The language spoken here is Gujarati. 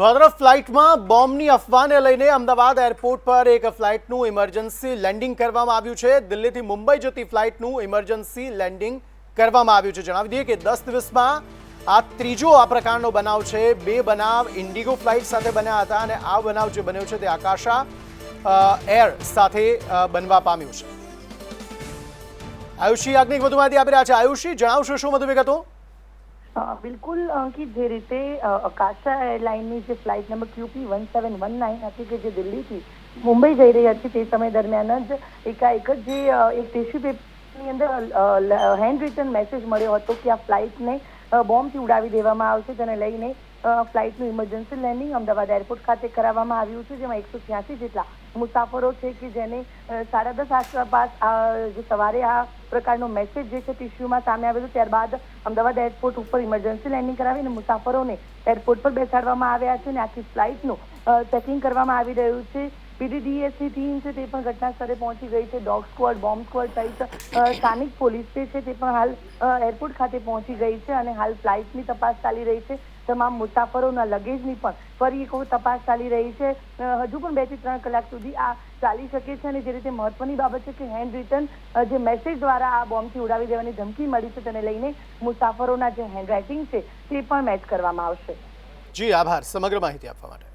વડોદરા ફ્લાઇટમાં બોમ્બની અફવાને લઈને અમદાવાદ એરપોર્ટ પર એક ફ્લાઇટનું ઇમરજન્સી લેન્ડિંગ કરવામાં આવ્યું છે. દિલ્હીથી મુંબઈ જતી ફ્લાઇટનું ઇમરજન્સી લેન્ડિંગ કરવામાં આવ્યું છે. જણાવી દઈએ કે દસ દિવસમાં આ ત્રીજો આ પ્રકારનો બનાવ છે. બે બનાવ ઇન્ડિગો ફ્લાઇટ સાથે બન્યા હતા અને આ બનાવ જે બન્યો છે તે આકાશા એર સાથે બનવા પામ્યું છે. આયુષી યાજ્ઞિક વધુ માહિતી આપી રહ્યા છે. આયુષી, જણાવશો શું વધુ વિગતો? બિલકુલ અંકિત જે રીતે અકાશા એરલાઇનની જે flight number QP one seven one nine હતી કે જે દિલ્હીથી મુંબઈ જઈ રહી હતી તે સમય દરમિયાન જ એકાએક જ જે એક ટિશ્યુ પેપરની અંદર હેન્ડ રિટન મેસેજ મળ્યો હતો કે આ ફ્લાઇટને બોમ્બથી ઉડાવી દેવામાં આવશે તેને લઈને ફ્લાઇટનું ઇમરજન્સી લેન્ડિંગ અમદાવાદ એરપોર્ટ ખાતે કરાવવામાં આવ્યું છે, જેમાં એકસો છ્યાસી જેટલા મુસાફરો છે કે જેને સાડા દસ આસપાસ જે સવારે આ પ્રકારનો મેસેજ જે છે ટીસ્યુમાં સામે આવેલો, ત્યારબાદ અમદાવાદ એરપોર્ટ ઉપર ઇમરજન્સી લેન્ડિંગ કરાવીને મુસાફરોને એરપોર્ટ પર બેસાડવામાં આવ્યા છે અને આખી ફ્લાઇટનું ચેકિંગ કરવામાં આવી રહ્યું છે. પીડીડીએસની ટીમ છે તે પણ ઘટના સ્થળે પહોંચી ગઈ છે. ડોગ સ્ક્વોડ, બોમ્બ સ્ક્વોડ સહિત સ્થાનિક પોલીસ છે તે પણ હાલ એરપોર્ટ ખાતે પહોંચી ગઈ છે અને હાલ ફ્લાઇટની તપાસ ચાલી રહી છે. તમામ મુસાફરોના લગેજની પણ ફરી એક તપાસ ચાલી રહી છે. હજુ પણ બેથી ત્રણ કલાક સુધી આ ચાલી શકે છે અને જે રીતે મહત્વની બાબત છે કે હેન્ડ રિટર્ન જે મેસેજ દ્વારા આ બોમ્બથી ઉડાવી દેવાની ધમકી મળી છે તેને લઈને મુસાફરોના જે હેન્ડરાઇટિંગ છે તે પણ મેચ કરવામાં આવશે. જી, આભાર. સમગ્ર માહિતી આપવા માટે.